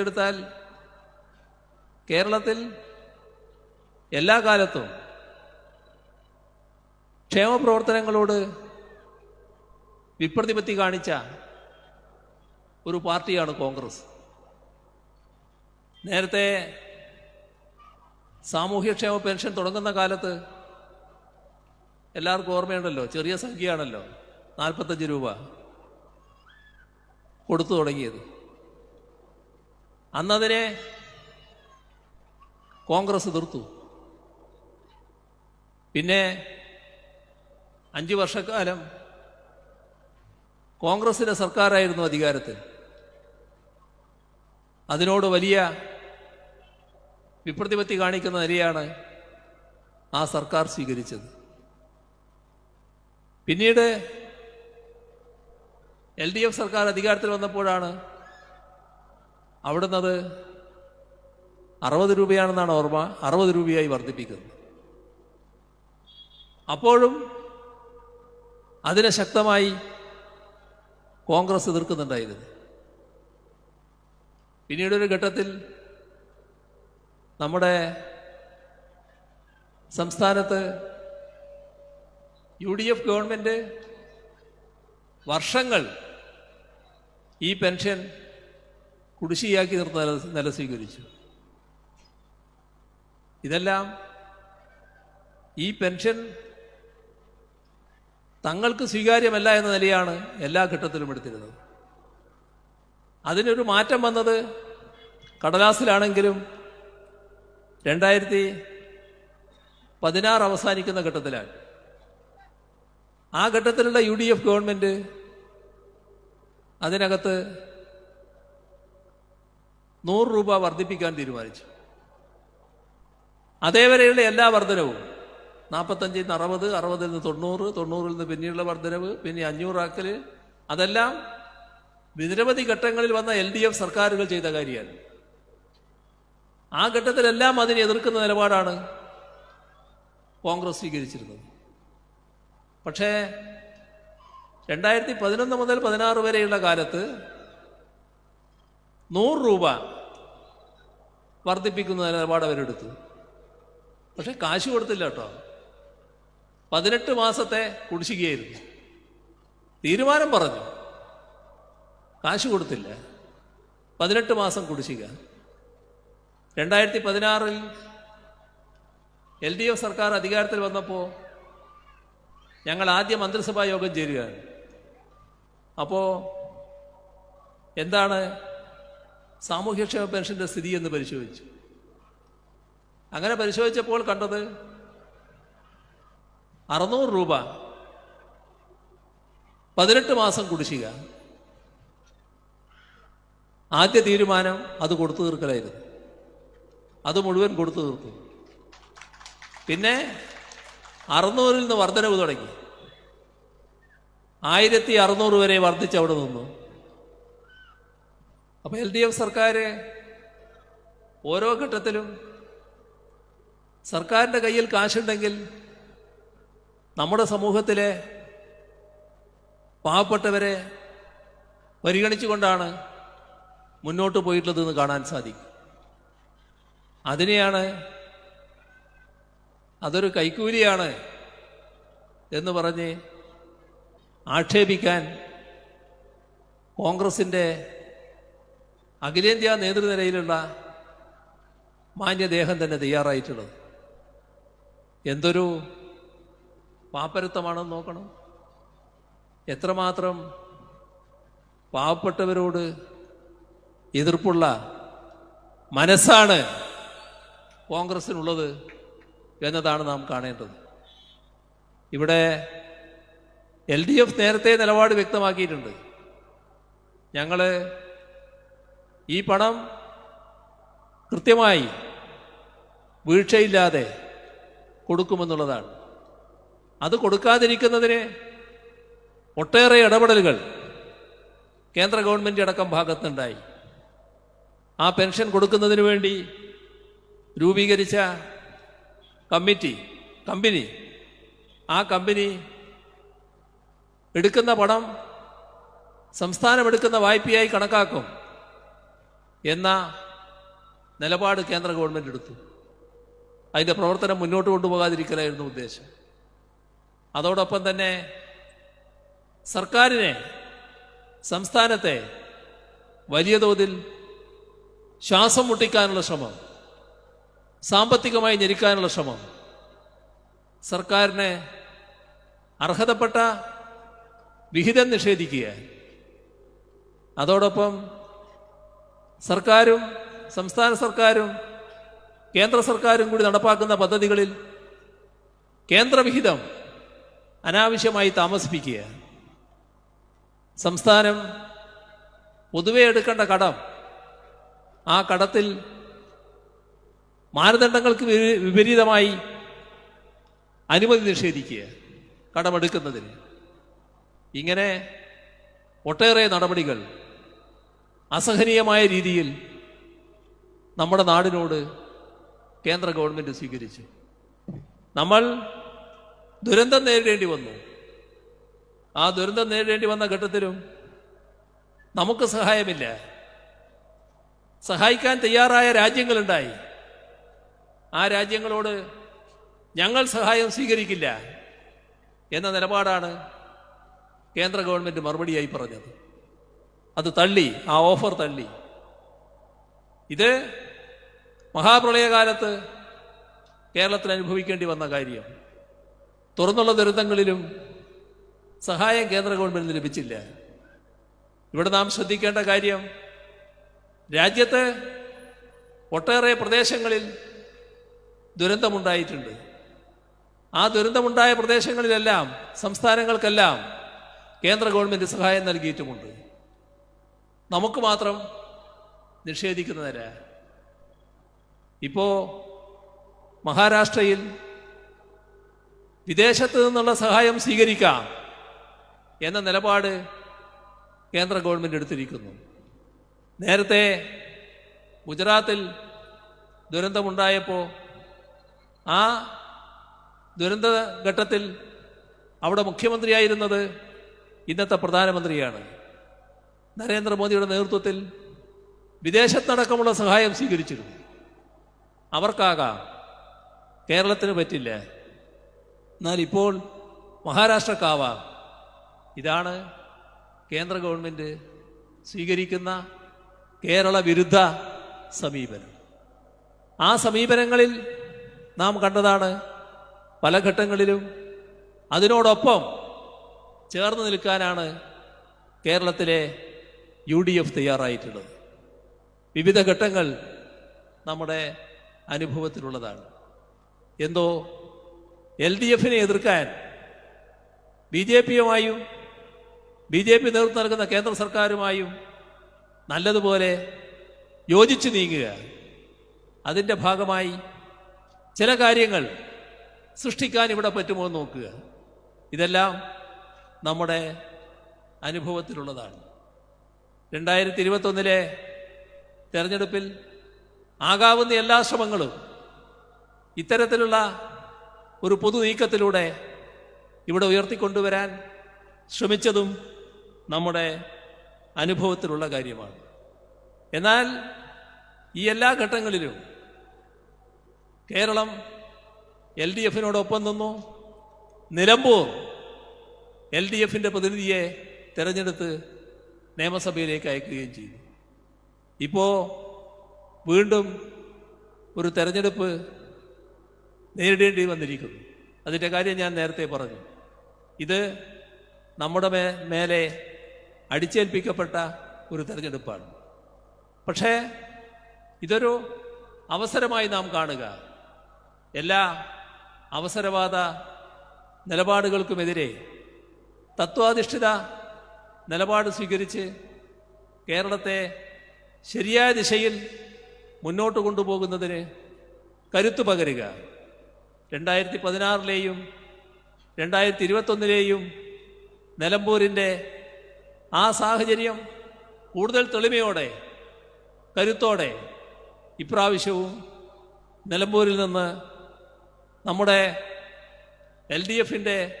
എടുത്താൽ കേരളത്തിൽ എല്ലാ കാലത്തും ക്ഷേമപ്രവർത്തനങ്ങളോട് വിപ്രതിപത്തി കാണിച്ച ഒരു പാർട്ടിയാണ് കോൺഗ്രസ്. നേരത്തെ സാമൂഹ്യക്ഷേമ പെൻഷൻ തുടങ്ങുന്ന കാലത്ത് എല്ലാവർക്കും ഓർമ്മയുണ്ടല്ലോ ചെറിയ സംഖ്യയാണല്ലോ നാൽപ്പത്തഞ്ച് രൂപ കൊടുത്തു തുടങ്ങിയത്. അന്നതിനെ കോൺഗ്രസ് എതിർത്തു. പിന്നെ അഞ്ചു വർഷക്കാലം കോൺഗ്രസിന്റെ സർക്കാരായിരുന്നു അധികാരത്തിൽ. അതിനോട് വലിയ വിപ്രതിപത്തി കാണിക്കുന്ന നിലയാണ് ആ സർക്കാർ സ്വീകരിച്ചത്. പിന്നീട് എൽ ഡി എഫ് സർക്കാർ അധികാരത്തിൽ വന്നപ്പോഴാണ് അവിടുന്ന് അത് അറുപത് രൂപയാണെന്നാണ് ഓർമ്മ. അറുപത് രൂപയായി വർദ്ധിപ്പിക്കുന്നത് അപ്പോഴും അതിനെ ശക്തമായി കോൺഗ്രസ് എതിർക്കുന്നുണ്ടായിരുന്നു. പിന്നീട് ഒരു ഘട്ടത്തിൽ നമ്മുടെ സംസ്ഥാനത്ത് യു ഡി എഫ് ഗവൺമെന്റ് വർഷങ്ങൾ ഈ പെൻഷൻ കുടിശ്ശിയാക്കി നിർത്ത നില സ്വീകരിച്ചു. ഇതെല്ലാം ഈ പെൻഷൻ തങ്ങൾക്ക് സ്വീകാര്യമല്ല എന്ന നിലയാണ് എല്ലാ ഘട്ടത്തിലും എടുത്തിരുന്നത്. അതിനൊരു മാറ്റം വന്നത് കടലാസിലാണെങ്കിലും രണ്ടായിരത്തി പതിനാറ് അവസാനിക്കുന്ന ഘട്ടത്തിലാണ്. ആ ഘട്ടത്തിലുള്ള യു ഡി എഫ് ഗവൺമെന്റ് അതിനകത്ത് നൂറ് രൂപ വർദ്ധിപ്പിക്കാൻ തീരുമാനിച്ചു. അതേവരെയുള്ള എല്ലാ വർധനവും. നാൽപ്പത്തഞ്ചിൽ നിന്ന് അറുപത് അറുപതിൽ നിന്ന് തൊണ്ണൂറ് തൊണ്ണൂറിൽ നിന്ന് പിന്നീടുള്ള വർധനവ് പിന്നെ അഞ്ഞൂറാക്കൽ അതെല്ലാം നിരവധി ഘട്ടങ്ങളിൽ വന്ന എൽ ഡി എഫ് സർക്കാരുകൾ ചെയ്ത കാര്യമാണ്. ആ ഘട്ടത്തിലെല്ലാം അതിനെ എതിർക്കുന്ന നിലപാടാണ് കോൺഗ്രസ് സ്വീകരിച്ചിരുന്നത്. പക്ഷേ രണ്ടായിരത്തി പതിനൊന്ന് മുതൽ പതിനാറ് വരെയുള്ള കാലത്ത് നൂറ് രൂപ വർദ്ധിപ്പിക്കുന്ന നിലപാട് അവരെടുത്തു. പക്ഷെ കാശ് കൊടുത്തില്ല കേട്ടോ. പതിനെട്ട് മാസത്തെ കുടിശ്ശികയായിരുന്നു. തീരുമാനം പറഞ്ഞു. കാശ് കൊടുത്തില്ല. പതിനെട്ട് മാസം കുടിശ്ശിക. രണ്ടായിരത്തി പതിനാറിൽ എൽ ഡി എഫ് സർക്കാർ അധികാരത്തിൽ വന്നപ്പോൾ ഞങ്ങൾ ആദ്യം മന്ത്രിസഭാ യോഗം ചേരുകയാണ്. അപ്പോൾ എന്താണ് സാമൂഹ്യക്ഷേമ പെൻഷന്റെ സ്ഥിതി എന്ന് പരിശോധിച്ചു. അങ്ങനെ പരിശോധിച്ചപ്പോൾ കണ്ടത് അറുന്നൂറ് രൂപ പതിനെട്ട് മാസം കുടിശ്ശിക. ആദ്യ തീരുമാനം അത് കൊടുത്തു തീർക്കലായിരുന്നു. അത് മുഴുവൻ കൊടുത്തു തീർത്തു. പിന്നെ അറുന്നൂറിൽ നിന്ന് വർധനവ് തുടങ്ങി. ആയിരത്തി അറുന്നൂറ് വരെ വർദ്ധിച്ച് അവിടെ നിന്നു. അപ്പൊ എൽ ഡി എഫ് സർക്കാർ ഓരോ ഘട്ടത്തിലും സർക്കാരിന്റെ കയ്യിൽ കാശുണ്ടെങ്കിൽ നമ്മുടെ സമൂഹത്തിലെ പാവപ്പെട്ടവരെ പരിഗണിച്ചുകൊണ്ടാണ് മുന്നോട്ട് പോയിട്ടുള്ളതെന്ന് കാണാൻ സാധിക്കും. അതിനെയാണ് അതൊരു കൈക്കൂലിയാണ് എന്ന് പറഞ്ഞ് ആക്ഷേപിക്കാൻ കോൺഗ്രസിന്റെ അഖിലേന്ത്യാ നേതൃനിരയിലുള്ള മാന്യദേഹം തന്നെ തയ്യാറായിട്ടുള്ളത്. എന്തൊരു പാപ്പരത്വമാണെന്ന് നോക്കണം. എത്രമാത്രം പാവപ്പെട്ടവരോട് എതിർപ്പുള്ള മനസ്സാണ് കോൺഗ്രസിനുള്ളത് എന്നതാണ് നാം കാണേണ്ടത്. ഇവിടെ എൽ ഡി എഫ് നേരത്തെ നിലപാട് വ്യക്തമാക്കിയിട്ടുണ്ട്. ഞങ്ങൾ ഈ പണം കൃത്യമായി വീഴ്ചയില്ലാതെ കൊടുക്കുമെന്നുള്ളതാണ്. അത് കൊടുക്കാതിരിക്കുന്നതിന് ഒട്ടേറെ ഇടപെടലുകൾ കേന്ദ്ര ഗവൺമെന്റ് അടക്കം ഭാഗത്തുണ്ടായി ആ പെൻഷൻ കൊടുക്കുന്നതിന് വേണ്ടി രൂപീകരിച്ച കമ്മിറ്റി കമ്പനി ആ കമ്പനി എടുക്കുന്ന പണം സംസ്ഥാനം എടുക്കുന്ന വായ്പയായി കണക്കാക്കും. എന്ന നിലപാട് കേന്ദ്ര ഗവൺമെന്റ് എടുത്തു. അതിന്റെ പ്രവർത്തനം മുന്നോട്ട് കൊണ്ടുപോകാതിരിക്കലായിരുന്നു ഉദ്ദേശം. അതോടൊപ്പം തന്നെ സർക്കാരിനെ സംസ്ഥാനത്തെ വലിയ തോതിൽ ശ്വാസം മുട്ടിക്കാനുള്ള ശ്രമം സാമ്പത്തികമായി ഞെരിക്കാനുള്ള ശ്രമം സർക്കാരിനെ അർഹതപ്പെട്ട വിഹിതം നിഷേധിക്കുക അതോടൊപ്പം സർക്കാരും സംസ്ഥാന സർക്കാരും കേന്ദ്ര സർക്കാരും കൂടി നടപ്പാക്കുന്ന പദ്ധതികളിൽ കേന്ദ്രവിഹിതം അനാവശ്യമായി താമസിപ്പിക്കുക. സംസ്ഥാനം പൊതുവെ എടുക്കേണ്ട കടം ആ കടത്തിൽ മാനദണ്ഡങ്ങൾക്ക് വിപരീതമായി അനുമതി നിഷേധിക്കുക കടമെടുക്കുന്നതിന്. ഇങ്ങനെ ഒട്ടേറെ നടപടികൾ അസഹനീയമായ രീതിയിൽ നമ്മുടെ നാടിനോട് കേന്ദ്ര ഗവൺമെന്റ് സ്വീകരിച്ചു. നമ്മൾ ദുരന്തം നേരിടേണ്ടി വന്നു. ആ ദുരന്തം നേരിടേണ്ടി വന്ന ഘട്ടത്തിലും നമുക്ക് സഹായമില്ല. സഹായിക്കാൻ തയ്യാറായ രാജ്യങ്ങളുണ്ടായി. ആ രാജ്യങ്ങളോട് ഞങ്ങൾ സഹായം സ്വീകരിക്കില്ല എന്ന നിലപാടാണ് കേന്ദ്ര ഗവൺമെന്റ് മറുപടിയായി പറഞ്ഞത്. അത് തള്ളി ആ ഓഫർ തള്ളി. ഇത് മഹാപ്രളയകാലത്ത് കേരളത്തിൽ അനുഭവിക്കേണ്ടി വന്ന കാര്യം. തുറന്നുള്ള ദുരന്തങ്ങളിലും സഹായം കേന്ദ്ര ഗവൺമെന്റിന് ലഭിച്ചില്ല. ഇവിടെ നാം ശ്രദ്ധിക്കേണ്ട കാര്യം രാജ്യത്ത് ഒട്ടേറെ പ്രദേശങ്ങളിൽ ദുരന്തമുണ്ടായിട്ടുണ്ട്. ആ ദുരന്തമുണ്ടായ പ്രദേശങ്ങളിലെല്ലാം സംസ്ഥാനങ്ങൾക്കെല്ലാം കേന്ദ്ര ഗവൺമെന്റ് സഹായം നൽകിയിട്ടുമുണ്ട്. നമുക്ക് മാത്രം നിഷേധിക്കുന്നതല്ല ഇപ്പോ മഹാരാഷ്ട്രയിൽ വിദേശത്ത് നിന്നുള്ള സഹായം സ്വീകരിക്കാം എന്ന നിലപാട് കേന്ദ്ര ഗവൺമെന്റ് എടുത്തിരിക്കുന്നു. നേരത്തെ ഗുജറാത്തിൽ ദുരന്തമുണ്ടായപ്പോൾ ആ ദുരന്ത ഘട്ടത്തിൽ അവിടെ മുഖ്യമന്ത്രിയായിരുന്നത് ഇന്നത്തെ പ്രധാനമന്ത്രിയാണ്. നരേന്ദ്രമോദിയുടെ നേതൃത്വത്തിൽ വിദേശത്തടക്കമുള്ള സഹായം സ്വീകരിച്ചിരുന്നു. അവർക്കാകാം. കേരളത്തിന് പറ്റില്ല. എന്നാൽ ഇപ്പോൾ മഹാരാഷ്ട്രക്കാവാം. ഇതാണ് കേന്ദ്ര ഗവൺമെന്റ് സ്വീകരിക്കുന്ന കേരള വിരുദ്ധ സമീപനം. ആ സമീപനങ്ങളിൽ നാം കണ്ടതാണ് പല ഘട്ടങ്ങളിലും അതിനോടൊപ്പം ചേർന്ന് നിൽക്കാനാണ് കേരളത്തിലെ യു ഡി എഫ് തയ്യാറായിട്ടുള്ളത്. വിവിധ ഘട്ടങ്ങൾ നമ്മുടെ അനുഭവത്തിലുള്ളതാണ്. എന്തോ എൽ ഡി എഫിനെ എതിർക്കാൻ ബി ജെ പിയുമായും ബി ജെ പി നേതൃത്വം നൽകുന്ന കേന്ദ്ര സർക്കാരുമായും നല്ലതുപോലെ യോജിച്ചു നീങ്ങുക അതിന്റെ ഭാഗമായി ചില കാര്യങ്ങൾ സൃഷ്ടിക്കാൻ ഇവിടെ പറ്റുമോ എന്ന് നോക്കുക. ഇതെല്ലാം നമ്മുടെ അനുഭവത്തിലുള്ളതാണ്. രണ്ടായിരത്തി ഇരുപത്തൊന്നിലെ തെരഞ്ഞെടുപ്പിൽ ആകാവുന്ന എല്ലാ ശ്രമങ്ങളും ഇത്തരത്തിലുള്ള ഒരു പൊതു നീക്കത്തിലൂടെ ഇവിടെ ഉയർത്തിക്കൊണ്ടുവരാൻ ശ്രമിച്ചതും നമ്മുടെ അനുഭവത്തിലുള്ള കാര്യമാണ്. എന്നാൽ ഈ എല്ലാ ഘട്ടങ്ങളിലും കേരളം എൽ ഡി എഫിനോടൊപ്പം നിന്നു നിലമ്പൂർ എൽ ഡി എഫിന്റെ പ്രതിനിധിയെ തെരഞ്ഞെടുത്ത് നിയമസഭയിലേക്ക് അയക്കുകയും ചെയ്തു. ഇപ്പോൾ വീണ്ടും ഒരു തെരഞ്ഞെടുപ്പ് നേരിടേണ്ടി വന്നിരിക്കുന്നു. അതിന്റെ കാര്യം ഞാൻ നേരത്തെ പറഞ്ഞു. ഇത് നമ്മുടെ മേ മേലെ അടിച്ചേൽപ്പിക്കപ്പെട്ട ഒരു തെരഞ്ഞെടുപ്പാണ്. പക്ഷേ ഇതൊരു അവസരമായി നാം കാണുക. എല്ലാ അവസരവാദ നിലപാടുകൾക്കുമെതിരെ തത്വാധിഷ്ഠിത നിലപാട് സ്വീകരിച്ച് കേരളത്തെ ശരിയായ ദിശയിൽ മുന്നോട്ട് കൊണ്ടുപോകുന്നതിന് കരുത്തു പകരുക. രണ്ടായിരത്തി പതിനാറിലെയും രണ്ടായിരത്തി ഇരുപത്തൊന്നിലെയും നിലമ്പൂരിന്റെ ആ സാഹചര്യം കൂടുതൽ തെളിമയോടെ കരുത്തോടെ ഇപ്രാവശ്യവും നിലമ്പൂരിൽ നിന്ന് നമ്മുടെ എൽ ഡി എഫിന്റെ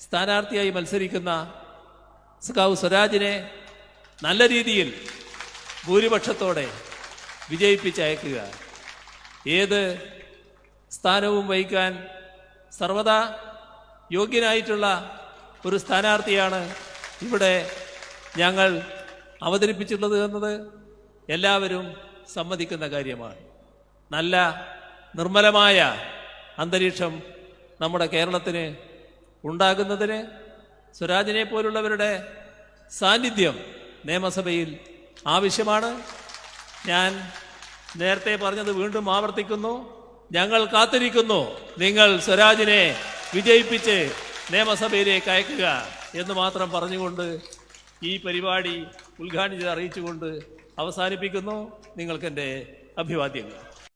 സ്ഥാനാർത്ഥിയായി മത്സരിക്കുന്ന സഖാവ് സ്വരാജിനെ നല്ല രീതിയിൽ ഭൂരിപക്ഷത്തോടെ വിജയിപ്പിച്ചയക്കുക. ഏത് സ്ഥാനവും വഹിക്കാൻ സർവദാ യോഗ്യനായിട്ടുള്ള ഒരു സ്ഥാനാർത്ഥിയാണ് ഇവിടെ ഞങ്ങൾ അവതരിപ്പിച്ചിട്ടുള്ളത് എന്നത് എല്ലാവരും സമ്മതിക്കുന്ന കാര്യമാണ്. നല്ല നിർമ്മലമായ അന്തരീക്ഷം നമ്മുടെ കേരളത്തിന് ഉണ്ടാകുന്നതിന് സ്വരാജിനെ പോലുള്ളവരുടെ സാന്നിധ്യം നിയമസഭയിൽ ആവശ്യമാണ്. ഞാൻ നേരത്തെ പറഞ്ഞത് വീണ്ടും ആവർത്തിക്കുന്നു. ഞങ്ങൾ കാത്തിരിക്കുന്നു. നിങ്ങൾ സ്വരാജിനെ വിജയിപ്പിച്ച് നിയമസഭയിലേക്ക് അയക്കുക എന്ന് മാത്രം പറഞ്ഞുകൊണ്ട് ഈ പരിപാടി ഉദ്ഘാടനം ചെയ്ത് അറിയിച്ചുകൊണ്ട് അവസാനിപ്പിക്കുന്നു. നിങ്ങൾക്കെന്റെ അഭിവാദ്യങ്ങൾ.